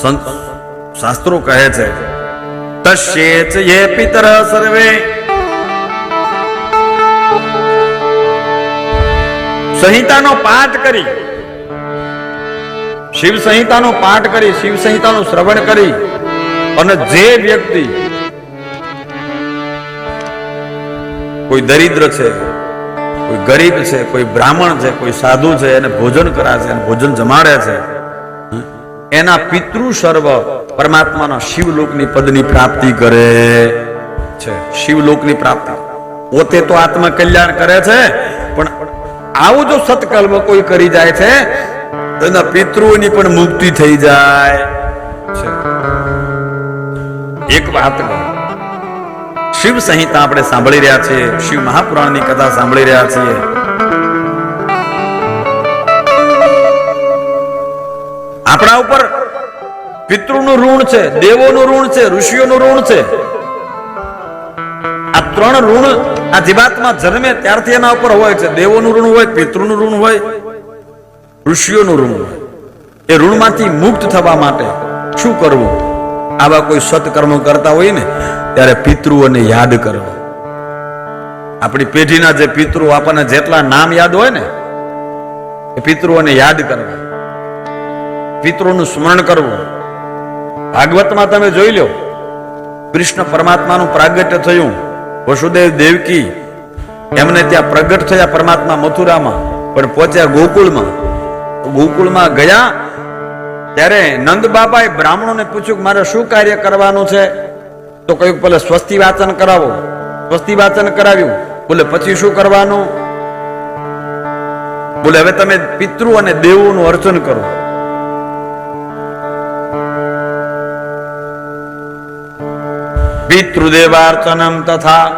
સંત શાસ્ત્રો કહે છે તશ્યેચ યે પિતર સર્વે. સંહિતાનો પાઠ કરી, શિવ સંહિતાનો પાઠ કરી, શિવ સંહિતાનું શ્રવણ કરી, અને જે વ્યક્તિ કોઈ દરિદ્ર છે, કોઈ ગરીબ છે, કોઈ બ્રાહ્મણ છે, કોઈ સાધુ છે, એને ભોજન કરાવે છે ભોજન જમાડે છે એના પિતૃ સર્વ પરમાત્માના શિવલોકની પદની પ્રાપ્તિ કરે છે. શિવલોકની પ્રાપ્તિ. પોતે તો આત્મ કલ્યાણ કરે છે, પણ આવું જો સત્કર્મ કોઈ કરી જાય છે એના પિતૃઓની પણ મુક્તિ થઈ જાય છે. એક વાત કહું. શિવ સંહિતા આપણે સાંભળી રહ્યા છીએ, શિવ મહાપુરાણની કથા સાંભળી રહ્યા છીએ. આપણા ઉપર પિતૃનું ઋણ છે, દેવોનું ઋણ છે, ઋષિઓનું ઋણ છે. આ ત્રણ ઋણ આ જીવાતમાં જન્મે ત્યારથી એના ઉપર હોય છે. દેવોનું ઋણ હોય, પિતૃનું ઋણ હોય, ઋષિઓનું ઋણ હોય. એ ઋણમાંથી મુક્ત થવા માટે શું કરવું? આવા કોઈ સત્કર્મ કરતા હોય ને, ત્યારે પિતૃઓને યાદ કરવું. આપણી પેઢીના જે પિતૃ આપણને જેટલા નામ યાદ હોય ને, એ પિતૃઓને યાદ કરવા. પિતૃનું સ્મરણ કરવું. ભાગવતમાં તમે જોઈ લો, કૃષ્ણ પરમાત્માનું પ્રાગટ્ય થયું. વસુદેવ દેવકી એમને ત્યાં પ્રગટ થયા પરમાત્મા મથુરામાં, પણ પહોંચ્યા ગોકુળમાં. ગોકુળમાં ગયા, ત્યારે નંદ બાબાએ બ્રાહ્મણોને પૂછ્યું કે મારે શું કાર્ય કરવાનું છે? તો કહ્યું પેલે સ્વસ્તિ વાચન કરાવો. સ્વસ્તિ વાચન કરાવ્યું. બોલે, પછી શું કરવાનું? બોલે, હવે તમે પિતૃ અને દેવોનું અર્ચન કરો. પિતૃદેવાર્ચનમ તથા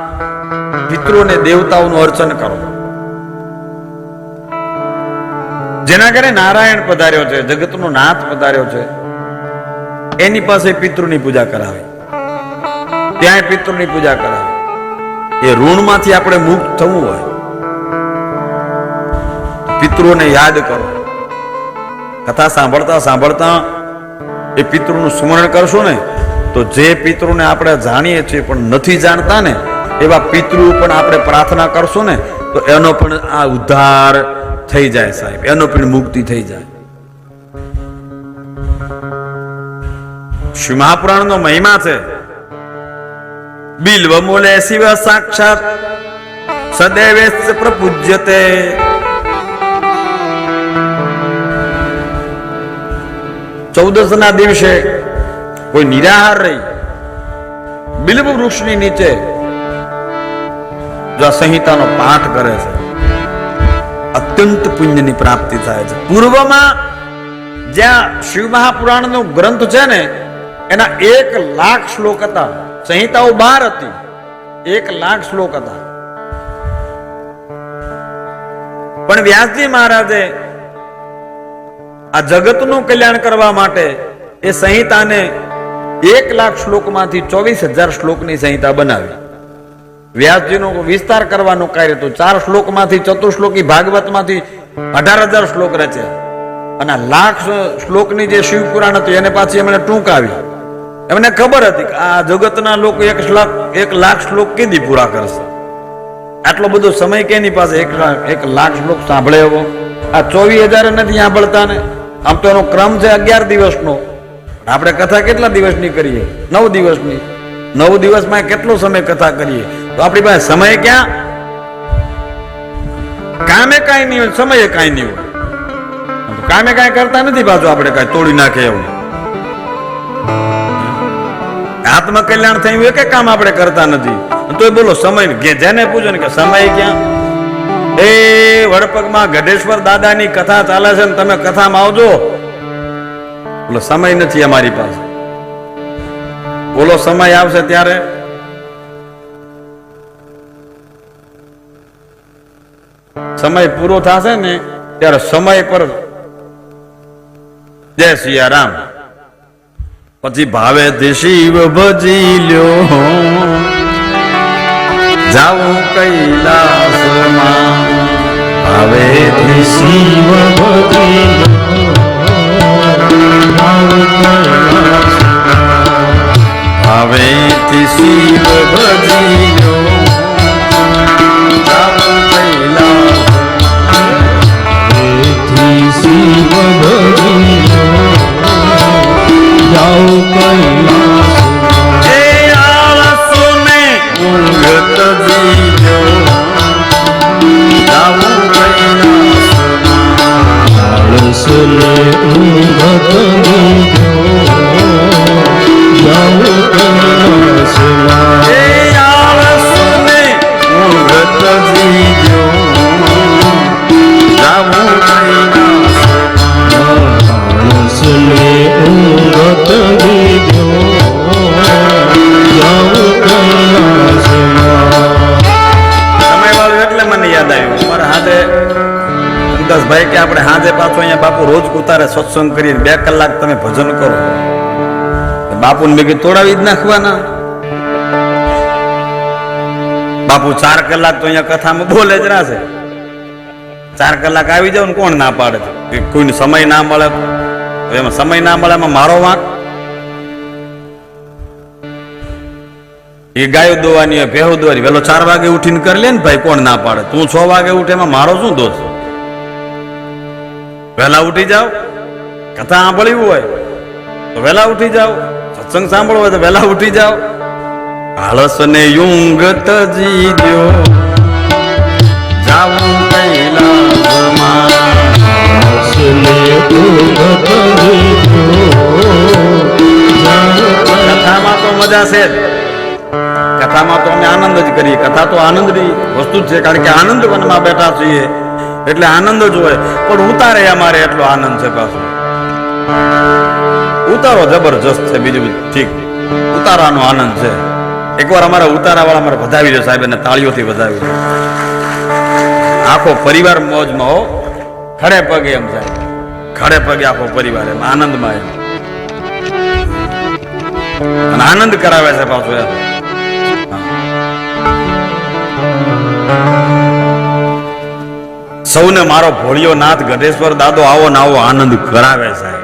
પિતૃને દેવતાઓનું અર્ચન કરો. જેના ઘરે નારાયણ પધાર્યો છે, જગતનો નાથ પધાર્યો છે, એની પાસે પિતૃની પૂજા કરાવે. ત્યાં પિતૃની પૂજા કરાવે. એ ઋણમાંથી આપણે મુક્ત થવું હોય. પિતૃને યાદ કરો. કથા સાંભળતા સાંભળતા એ પિતૃનું સ્મરણ કરશો ને તો જે પિતૃને આપણે જાણીએ છીએ પણ નથી જાણતા ને, એવા પિતૃ પણ આપણે પ્રાર્થના કરશું ને, તો એનો પણ આ ઉદ્ધાર થઈ જાય સાહેબ. એનો પણ મુક્તિ થઈ જાય. શ્રી મહાપુરાણનો મહિમા છે, બિલ્વ મૂલે શિવ સાક્ષાત સદૈવે પ્રપૂજ્યતે. ચૌદસ ના દિવસે કોઈ નિરાહાર રહી. બિલ્વ વૃક્ષની નીચે જો આ સંહિતાનો પાઠ કરે છે, અત્યંત પુણ્યની પ્રાપ્તિ થાય છે. પૂર્વમાં જ્યાં શિવ મહાપુરાણનો ગ્રંથ છે ને, એના એક લાખ શ્લોક હતા. સંહિતાઓ બાર હતી. એક લાખ શ્લોક હતા. પણ વ્યાસજી મહારાજે આ જગતનું કલ્યાણ કરવા માટે એ સંહિતાને એક લાખ શ્લોકમાંથી ચોવીસ હજાર શ્લોકની સંહિતા બનાવી. વ્યાસજીનો વિસ્તાર કરવાનું કાર્ય હતું ચાર શ્લોકમાંથી ચતુશ્લોકી ભાગવતમાંથી અઢાર હજાર શ્લોક રચ્યા અને લાખ શ્લોકની જે શિવ પુરાણ હતું એને પાછી એમણે ટૂંકાવી. એમને ખબર હતી કે આ જગતના લોકો એક શ્લોક એક લાખ શ્લોક કેદી પૂરા કરશે? આટલો બધો સમય કેની પાસે? એક એક લાખ શ્લોક સાંભળે એવો? આ ચોવીસ હજાર નથી સાંભળતા ને? આમ તો એનો ક્રમ છે અગિયાર દિવસનો. આપણે કથા કેટલા દિવસની કરીએ? નવ દિવસની. નવ દિવસમાં કેટલો સમય કથા કરીએ? તો આપણી પાસે સમય ક્યાં? કામે કાંઈ નહીં હોય, સમયે કાંઈ નહીં હોય. કામે કાંઈ કરતા નથી પાછું આપણે કાંઈ તોડી નાખે એવું. આત્મકલ્યાણ થયું, એક કામ આપણે કરતા નથી. તોય બોલો, સમય જેને પૂછો ને કે સમય ક્યાં? એ વડપગમાં ગઢેશ્વર દાદાની કથા ચાલે છે ને તમે કથામાં આવજો. બોલો, સમય નથી અમારી પાસે. બોલો, સમય આવશે ત્યારે સમય પૂરો થશે ને ત્યારે સમય પર જય સિયારામ. પછી ભાવે તે શિવ ભજી લ્યો. જાઉં કૈલાસમાં. ભાવે તે શિવ ભાઈ કે આપણે હાજે પાછો અહીંયા બાપુ રોજ ઉતારે સત્સંગ કરીને બે કલાક તમે ભજન કરો. બાપુ ને મેં તોડાવી જ નાખવાના. બાપુ ચાર કલાક તો અહીંયા કથામાં બોલે જ રહેશે ચાર કલાક આવી જાવ ને કોણ ના પાડે? કોઈને સમય ના મળે. એમાં સમય ના મળે, એમાં મારો વાંક એ ગાયો દોવાની હોય ભેહું દોવાની. વેલો ચાર વાગે ઉઠીને કરી લે ને ભાઈ, કોણ ના પાડે? તું છ વાગે ઉઠે એમાં મારો શું દોષ વહેલા ઉઠી જાવ કથા સાંભળ્યું હોય તો વહેલા ઉઠી જાવ સત્સંગ સાંભળવો હોય તો વહેલા ઉઠી જાવ આળસ ને યુંગ તજી દ્યો. જાવું કૈલાસમાં કથામાં તો મજા છે. કથામાં તો અમે આનંદ જ કરીએ. કથા તો આનંદની વસ્તુ જ છે, કારણ કે આનંદ વનમાં બેઠા છીએ. એટલે આનંદ જ હોય. પણ ઉતારે અમારે એટલો આનંદ છે પાછો. ઉતારો જબરજસ્ત છે બીજું ઠીક. ઉતારાનો આનંદ છે. એકવાર અમારા ઉતારા વાળા અમારે વધાવી દે સાહેબ, એને તાળીઓથી વધાવી દે આખો પરિવાર મોજમાં, હો. ખડે પગે એમ, સાહેબ. ખડે પગે આખો પરિવાર એમ, આનંદમાં એમ. આનંદ કરાવે છે પાછો એમ. સૌને મારો ભોળિયો નાથ ગઢેશ્વર દાદો આવો ને આવો આનંદ કરાવે સાહેબ.